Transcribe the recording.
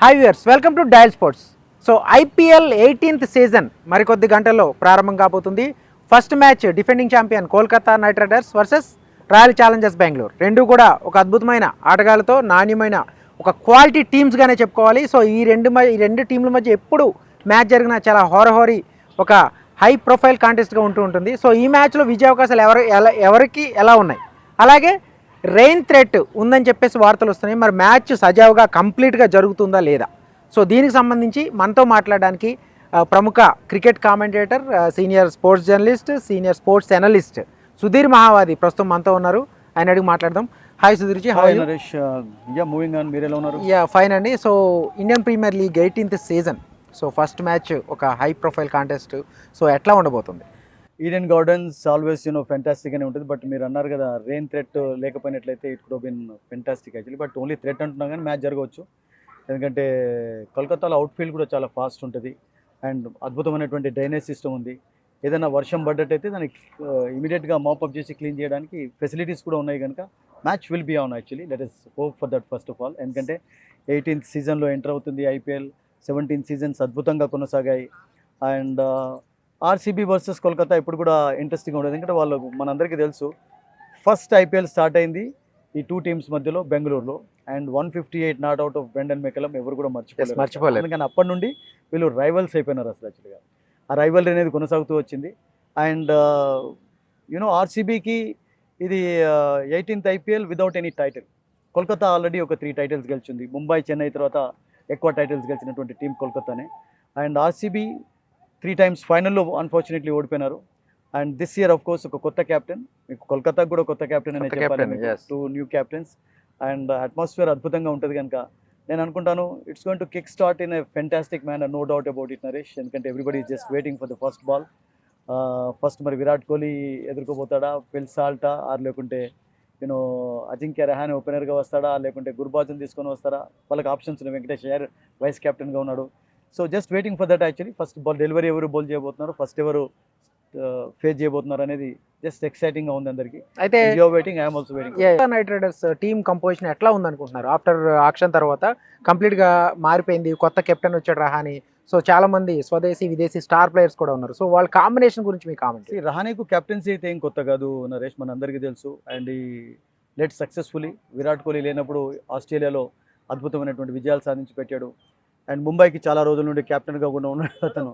Hi viewers welcome to dial sports so IPL eighteenth season మరికొద్ది గంటల్లో ప్రారంభం కాబోతుంది. First match defending champion Kolkata Knight Riders versus Royal Challengers Bengaluru రెండు కూడా ఒక అద్భుతమైన ఆటగాళ్ళతో నాణ్యమైన ఒక క్వాలిటీ టీమ్స్గానే చెప్పుకోవాలి. సో ఈ రెండు మ- ఈ రెండు టీంల మధ్య ఎప్పుడు మ్యాచ్ జరిగినా చాలా హోరహోరీ ఒక హై ప్రొఫైల్ కాంటెస్ట్గా ఉంటూ ఉంటుంది. సో ఈ మ్యాచ్లో విజయ అవకాశాలు ఎవరు ఎలా ఎవరికి ఎలా ఉన్నాయి? అలాగే రెయిన్ థ్రెట్ ఉందని చెప్పేసి వార్తలు వస్తున్నాయి. మరి మ్యాచ్ సజావుగా కంప్లీట్గా జరుగుతుందా లేదా? సో దీనికి సంబంధించి మనతో మాట్లాడడానికి ప్రముఖ cricket commentator senior sports journalist senior sports analyst Sudheer Mahavadi ప్రస్తుతం మనతో ఉన్నారు. ఆయన అడిగి మాట్లాడదాం. Hi Sudheerji hi hi Naresh. Yeah moving on మీరు ఎలా ఉన్నారు? యా ఫైన్ అండి. So Indian Premier League eighteenth season so first match ఒక హై ప్రొఫైల్ కాంటెస్ట్ సో ఎట్లా ఉండబోతుంది? Eden Gardens always you know fantastic అనే ఉంటుంది. బట్ మీరు అన్నారు కదా రెయిన్ థ్రెట్ లేకపోయినట్లయితే it could been fantastic actually but only threat అంటున్నాం కానీ మ్యాచ్ జరగవచ్చు. ఎందుకంటే కోల్కతాలో అవుట్ ఫీల్డ్ కూడా చాలా ఫాస్ట్ ఉంటుంది. అండ్ అద్భుతమైనటువంటి డ్రైనేజ్ సిస్టమ్ ఉంది. ఏదైనా వర్షం పడ్డట్టయితే దానికి ఇమీడియట్గా మాపప్ చేసి క్లీన్ చేయడానికి ఫెసిలిటీస్ కూడా ఉన్నాయి కనుక match will be on actually that is hope for that first of all ఎందుకంటే ఎయిటీన్త్ సీజన్లో ఎంటర్ అవుతుంది ఐపీఎల్ సెవెంటీన్ సీజన్స్ అద్భుతంగా కొనసాగాయి. అండ్ ఆర్సీబీ వర్సెస్ కోల్కతా ఇప్పుడు కూడా ఇంట్రెస్టింగ్ ఉంటుంది ఎందుకంటే వాళ్ళు మనందరికీ తెలుసు ఫస్ట్ ఐపీఎల్ స్టార్ట్ అయింది ఈ టూ టీమ్స్ మధ్యలో బెంగళూరులో. And one fifty eight not out of Brendon McCullum ఎవరు కూడా మర్చిపోలేరు మర్చిపోలేరు. అందుకని అప్పటి నుండి వీళ్ళు రైవల్స్ అయిపోయినారు అసలు యాక్చువల్గా ఆ రైవల్ అనేది కొనసాగుతూ వచ్చింది. అండ్ యూనో ఆర్సీబీకి ఇది eighteenth IPL without any title Kolkata already ఒక త్రీ టైటిల్స్ గెలిచింది. ముంబై చెన్నై తర్వాత ఎక్కువ టైటిల్స్ గెలిచినటువంటి టీం కోల్కతానే. అండ్ ఆర్సీబీ త్రీ టైమ్స్ ఫైనల్లో unfortunately ఓడిపోయినారు. And this year of course ఒక కొత్త క్యాప్టెన్ మీకు కోల్కతాకు కూడా కొత్త క్యాప్టెన్ అనే చెప్పాలి. Two new captains and atmosphere అద్భుతంగా ఉంటుంది కనుక నేను అనుకుంటాను it's going to kick start in a fantastic manner no doubt about it Naresh ఎందుకంటే everybody just waiting for the first ball first మరి విరాట్ కోహ్లీ ఎదుర్కోబోతాడా? ఫిల్ సాల్టా ఆర్ లేకుంటే యూనో అజింక్య రహానే ఓపెనర్గా వస్తాడా? లేకుంటే గుర్బాజుని తీసుకొని వస్తారా? వాళ్ళకి ఆప్షన్స్ ఉన్నాయి. వెంకటేష్ అయ్యర్ వైస్ కెప్టెన్గా ఉన్నాడు. So just waiting for that actually first ball delivery ఎవరు బౌల్ చేయబోతున్నారు. ఫస్ట్ ఎవరు ఫేస్ చేయబోతున్నారు అనేది జస్ట్ ఎక్సైటింగ్గా ఉంది అందరికీ. అయితే waiting I'm also waiting Knight Riders team composition ఎట్లా ఉందనుకుంటున్నారు? ఆఫ్టర్ ఆక్షన్ తర్వాత కంప్లీట్గా మారిపోయింది కొత్త కెప్టెన్ వచ్చాడు రహాని. సో చాలా మంది స్వదేశీ విదేశీ స్టార్ ప్లేయర్స్ కూడా ఉన్నారు. సో వాళ్ళ కాంబినేషన్ గురించి మీ కామెంట్ రహానేకు కెప్టెన్సీ అయితే ఏం కొత్త కాదు నరేష్ మన అందరికీ తెలుసు. అండ్ ఈ లెట్ సక్సెస్ఫుల్లీ విరాట్ కోహ్లీ లేనప్పుడు ఆస్ట్రేలియాలో అద్భుతమైనటువంటి విజయాలు సాధించి పెట్టాడు. అండ్ ముంబైకి చాలా రోజుల నుండి కెప్టెన్గా కూడా ఉన్నాడు అతను.